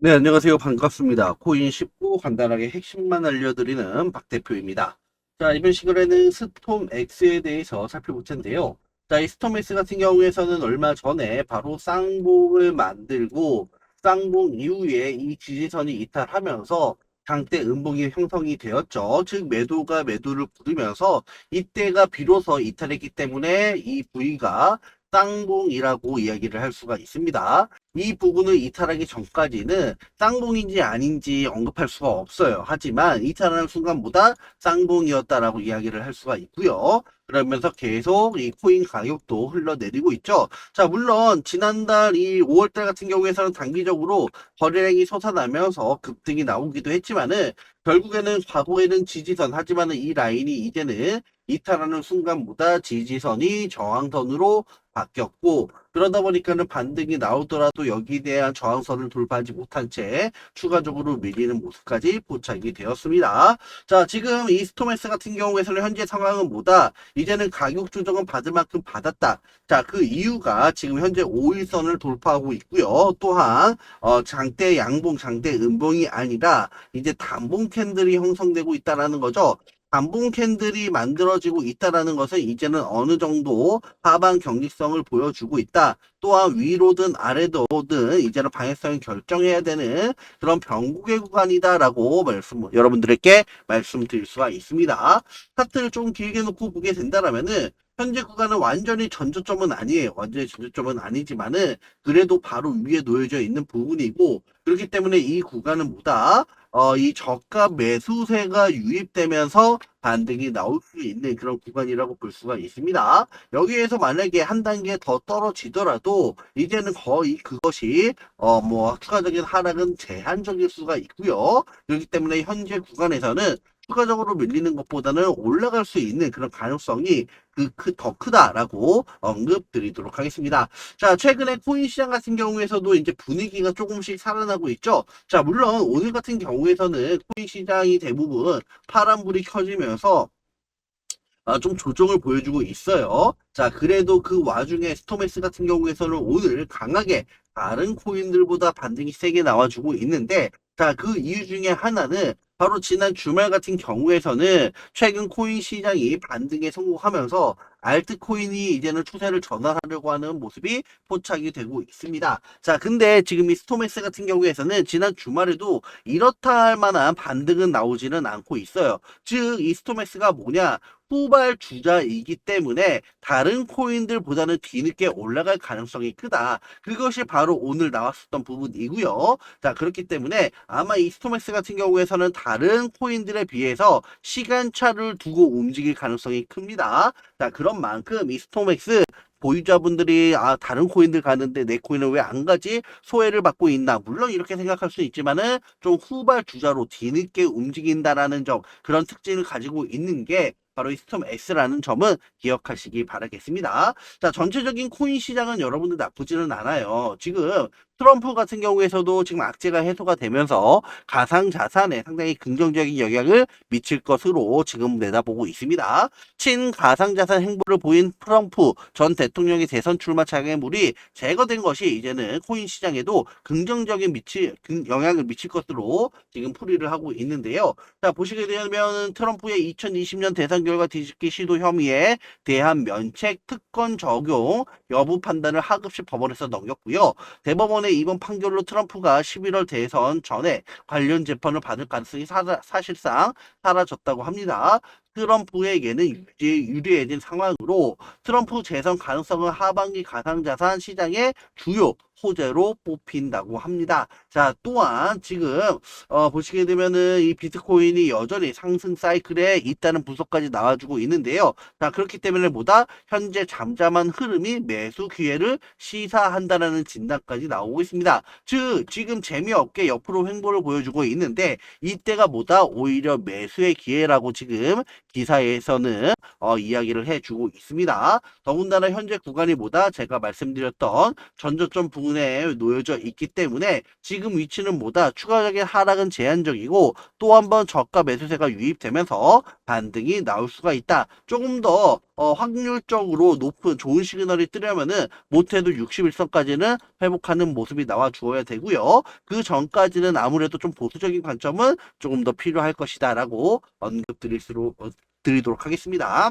네, 안녕하세요. 반갑습니다. 코인 쉽고 간단하게 핵심만 알려드리는 박 대표입니다. 자, 이번 시간에는 스톰 X에 대해서 살펴볼 텐데요. 자, 이 스톰 X 같은 경우에서는 얼마 전에 바로 쌍봉을 만들고 쌍봉 이후에 이 지지선이 이탈하면서 장대 음봉이 형성이 되었죠. 즉 매도가 매도를 부르면서 이때가 비로소 이탈했기 때문에 이 부위가 쌍봉이라고 이야기를 할 수가 있습니다. 이 부분을 이탈하기 전까지는 쌍봉인지 아닌지 언급할 수가 없어요. 하지만 이탈하는 순간보다 쌍봉이었다라고 이야기를 할 수가 있고요. 그러면서 계속 이 코인 가격도 흘러내리고 있죠. 자, 물론 지난달 이 5월달 같은 경우에서는 단기적으로 거래량이 솟아나면서 급등이 나오기도 했지만은 결국에는 과거에는 지지선 하지만은 이 라인이 이제는 이탈하는 순간 보다 지지선이 저항선으로 바뀌었고 그러다 보니까는 반등이 나오더라도 여기에 대한 저항선을 돌파하지 못한 채 추가적으로 밀리는 모습까지 포착이 되었습니다. 자, 지금 이 스토맥스 같은 경우에서는 현재 상황은 뭐다? 이제는 가격 조정은 받을 만큼 받았다. 자, 그 이유가 지금 현재 5일선을 돌파하고 있고요. 또한 어, 장대 양봉, 장대 음봉이 아니라 이제 단봉 캔들이 형성되고 있다라는 거죠. 단봉 캔들이 만들어지고 있다라는 것은 이제는 어느 정도 하방 경직성을 보여주고 있다. 또한 위로든 아래로든 이제는 방향성을 결정해야 되는 그런 변곡의 구간이다라고 말씀 여러분들에게 말씀드릴 수가 있습니다. 차트를 좀 길게 놓고 보게 된다라면은 현재 구간은 완전히 전저점은 아니에요. 완전히 전저점은 아니지만은 그래도 바로 위에 놓여져 있는 부분이고 그렇기 때문에 이 구간은 뭐다? 어, 이 저가 매수세가 유입되면서 반등이 나올 수 있는 그런 구간이라고 볼 수가 있습니다. 여기에서 만약에 한 단계 더 떨어지더라도 이제는 거의 그것이 어, 뭐 추가적인 하락은 제한적일 수가 있고요. 그렇기 때문에 현재 구간에서는 추가적으로 밀리는 것보다는 올라갈 수 있는 그런 가능성이 그, 그, 더 크다라고 언급드리도록 하겠습니다. 자, 최근에 코인 시장 같은 경우에서도 이제 분위기가 조금씩 살아나고 있죠. 자, 물론 오늘 같은 경우에서는 코인 시장이 대부분 파란불이 켜지면서 아, 좀 조정을 보여주고 있어요. 자, 그래도 그 와중에 스토맥스 같은 경우에서는 오늘 강하게 다른 코인들보다 반등이 세게 나와주고 있는데, 자, 그 이유 중에 하나는 바로 지난 주말 같은 경우에서는 최근 코인 시장이 반등에 성공하면서 알트코인이 이제는 추세를 전환하려고 하는 모습이 포착이 되고 있습니다. 자, 근데 지금 이 스토맥스 같은 경우에서는 지난 주말에도 이렇다 할 만한 반등은 나오지는 않고 있어요. 즉, 이 스토맥스가 뭐냐? 후발 주자이기 때문에 다른 코인들보다는 뒤늦게 올라갈 가능성이 크다. 그것이 바로 오늘 나왔었던 부분이고요. 자, 그렇기 때문에 아마 이 스토맥스 같은 경우에서는 다른 코인들에 비해서 시간차를 두고 움직일 가능성이 큽니다. 자, 그런 만큼 이 스토맥스 보유자분들이 아 다른 코인들 가는데 내 코인은 왜 안 가지 소외를 받고 있나 물론 이렇게 생각할 수 있지만은 좀 후발 주자로 뒤늦게 움직인다라는 점 그런 특징을 가지고 있는 게 바로 이 스톰 X라는 점은 기억하시기 바라겠습니다. 자, 전체적인 코인 시장은 여러분들 나쁘지는 않아요. 지금 트럼프 같은 경우에서도 지금 악재가 해소가 되면서 가상 자산에 상당히 긍정적인 영향을 미칠 것으로 지금 내다보고 있습니다. 친 가상 자산 행보를 보인 트럼프 전 대통령의 대선 출마 장애물이 제거된 것이 이제는 코인 시장에도 긍정적인 미치, 영향을 미칠 것으로 지금 풀이를 하고 있는데요. 자, 보시게 되면 트럼프의 2020년 대선 결과 뒤집기 시도 혐의에 대한 면책 특권 적용 여부 판단을 하급식 법원에서 넘겼고요. 대법원의 이번 판결로 트럼프가 11월 대선 전에 관련 재판을 받을 가능성이 사, 사실상 사라졌다고 합니다. 트럼프에게는 유지, 유리해진 상황으로 트럼프 재선 가능성은 하반기 가상자산 시장의 주요 호재로 뽑힌다고 합니다. 자, 또한 지금 어, 보시게 되면은 이 비트코인이 여전히 상승 사이클에 있다는 분석까지 나와주고 있는데요. 자, 그렇기 때문에 보다 현재 잠잠한 흐름이 매수 기회를 시사한다라는 진단까지 나오고 있습니다. 즉, 지금 재미없게 옆으로 횡보를 보여주고 있는데 이때가 보다 오히려 매수의 기회라고 지금 기사에서는 어, 이야기를 해주고 있습니다. 더군다나 현재 구간이 보다 제가 말씀드렸던 전저점 부분에 놓여져 있기 때문에 지금 위치는 보다 추가적인 하락은 제한적이고 또 한번 저가 매수세가 유입되면서 반등이 나올 수가 있다. 조금 더 어, 확률적으로 높은 좋은 시그널이 뜨려면은 못해도 61선까지는 회복하는 모습이 나와 주어야 되고요. 그 전까지는 아무래도 좀 보수적인 관점은 조금 더 필요할 것이다라고 언급 드릴 수록 어, 드리도록 하겠습니다.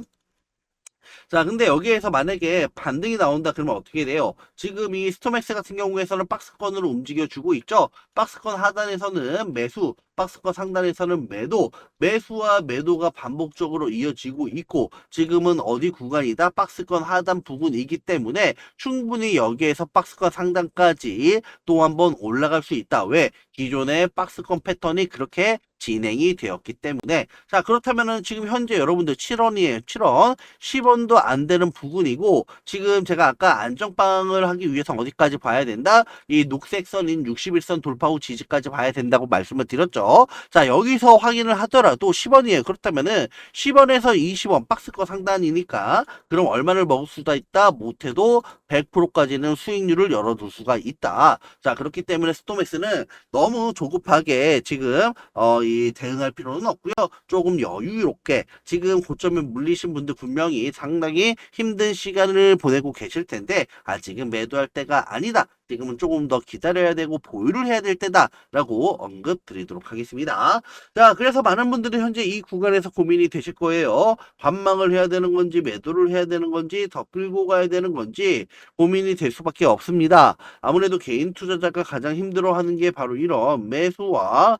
자, 근데 여기에서 만약에 반등이 나온다 그러면 어떻게 돼요? 지금 이 스톰엑스 같은 경우에서는 박스권으로 움직여주고 있죠. 박스권 하단에서는 매수, 박스권 상단에서는 매도, 매수와 매도가 반복적으로 이어지고 있고 지금은 어디 구간이다? 박스권 하단 부근이기 때문에 충분히 여기에서 박스권 상단까지 또 한번 올라갈 수 있다. 왜? 기존의 박스권 패턴이 그렇게 진행이 되었기 때문에 자 그렇다면은 지금 현재 여러분들 7원이에요 7원 10원도 안 되는 부분이고 지금 제가 아까 안정빵을 하기 위해서 어디까지 봐야 된다 이 녹색 선인 61선 돌파 후 지지까지 봐야 된다고 말씀을 드렸죠 자 여기서 확인을 하더라도 10원이에요 그렇다면은 10원에서 20원 박스권 상단이니까 그럼 얼마를 먹을 수가 있다 못해도 100%까지는 수익률을 열어둘 수가 있다 자 그렇기 때문에 스톰엑스는 너무 조급하게 지금 어, 이 대응할 필요는 없고요. 조금 여유롭게 지금 고점에 물리신 분들 분명히 상당히 힘든 시간을 보내고 계실 텐데 아직은 매도할 때가 아니다. 지금은 조금 더 기다려야 되고 보유를 해야 될 때다라고 언급 드리도록 하겠습니다. 자, 그래서 많은 분들이 현재 이 구간에서 고민이 되실 거예요. 반망을 해야 되는 건지 매도를 해야 되는 건지 더 끌고 가야 되는 건지 고민이 될 수밖에 없습니다. 아무래도 개인 투자자가 가장 힘들어하는 게 바로 이런 매수와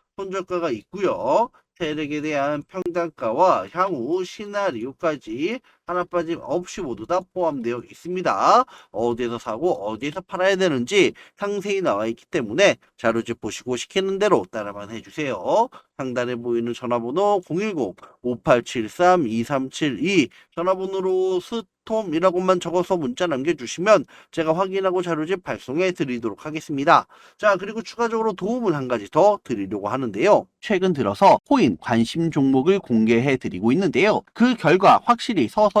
손절가가 있고요. 세력에 대한 평단가와 향후 시나리오까지 하나 빠짐 없이 모두 다 포함되어 있습니다. 어디에서 사고 어디에서 팔아야 되는지 상세히 나와 있기 때문에 자료집 보시고 시키는 대로 따라만 해주세요. 상단에 보이는 전화번호 010-5873-2372 전화번호로 스톰이라고만 적어서 문자 남겨주시면 제가 확인하고 자료집 발송해 드리도록 하겠습니다. 자 그리고 추가적으로 도움을 한 가지 더 드리려고 하는데요. 최근 들어서 코인 관심 종목을 공개해 드리고 있는데요. 그 결과 확실히 서서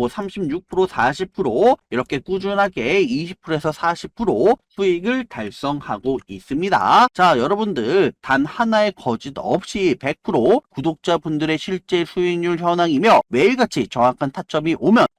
뭐 36% 40% 이렇게 꾸준하게 20%에서 40% 수익을 달성하고 있습니다. 자, 여러분들 단 하나의 거짓 없이 100% 구독자분들의 실제 수익률 현황이며 매일같이 정확한 타점이 오면